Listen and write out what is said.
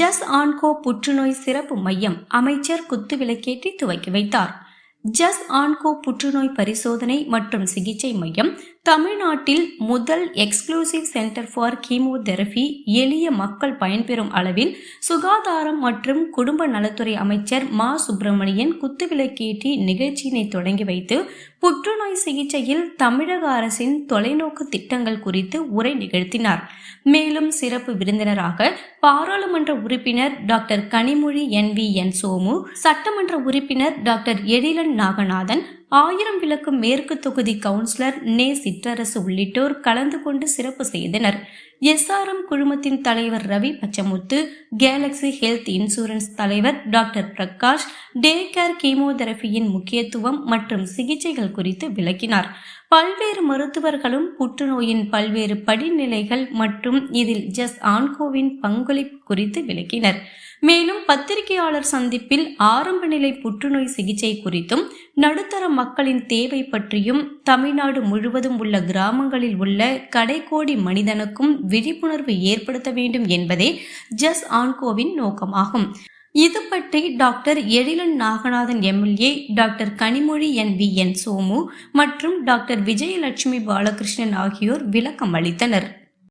Just ஆன்கோ புற்றுநோய் சிறப்பு மையம் அமைச்சர் குத்துவிளக்கேற்றி துவக்கி வைத்தார். ஜஸ் ஆன்கோ புற்றுநோய் பரிசோதனை மற்றும் சிகிச்சை மையம் தமிழ்நாட்டில் முதல் எக்ஸ்க்ளூசிவ் சென்டர் ஃபார் கீமோதெரபி எளிய மக்கள் பயன்பெறும் அளவில் சுகாதாரம் மற்றும் குடும்ப நலத்துறை அமைச்சர் மா. சுப்பிரமணியன் குத்துவிளக்கேற்றி நிகழ்ச்சியினை தொடங்கி வைத்து புற்றுநோய் சிகிச்சையில் தமிழக அரசின் தொலைநோக்கு திட்டங்கள் குறித்து உரை நிகழ்த்தினார். மேலும் சிறப்பு விருந்தினராக பாராளுமன்ற உறுப்பினர் doctor Kanimozhi N V N Somu சட்டமன்ற உறுப்பினர் டாக்டர் எழிலன் நாகநாதன் ஆயிரம் விளக்கு மேற்கு தொகுதி கவுன்சிலர் நே. சிற்றரசு உள்ளிட்டோர் கலந்து கொண்டு சிறப்பு செய்தனர். எஸ்ஆர்எம் குழுமத்தின் தலைவர் Ravi Pachamuthu galaxy health insurance தலைவர் டாக்டர் பிரகாஷ் டே கேர் கீமோதெரபியின் முக்கியத்துவம் மற்றும் சிகிச்சைகள் குறித்து விளக்கினார். பல்வேறு மருத்துவர்களும் புற்றுநோயின் பல்வேறு படிநிலைகள் மற்றும் இதில் ஜஸ் ஆன்கோவின் பங்களிப்பு குறித்து விளக்கினர். மேலும் பத்திரிகையாளர் சந்திப்பில் ஆரம்ப நிலை புற்றுநோய் சிகிச்சை குறித்தும் நடுத்தர மக்களின் தேவை பற்றியும் தமிழ்நாடு முழுவதும் உள்ள கிராமங்களில் உள்ள கடைக்கோடி மனிதனுக்கும் விழிப்புணர்வு ஏற்படுத்த வேண்டும் என்பதே ஜஸ் ஆன்கோவின் நோக்கமாகும். இது பற்றி doctor Ezhilan Naganathan MLA doctor Kanimozhi N V N Somu மற்றும் டாக்டர் விஜயலட்சுமி பாலகிருஷ்ணன் ஆகியோர் விளக்கம் அளித்தனர்.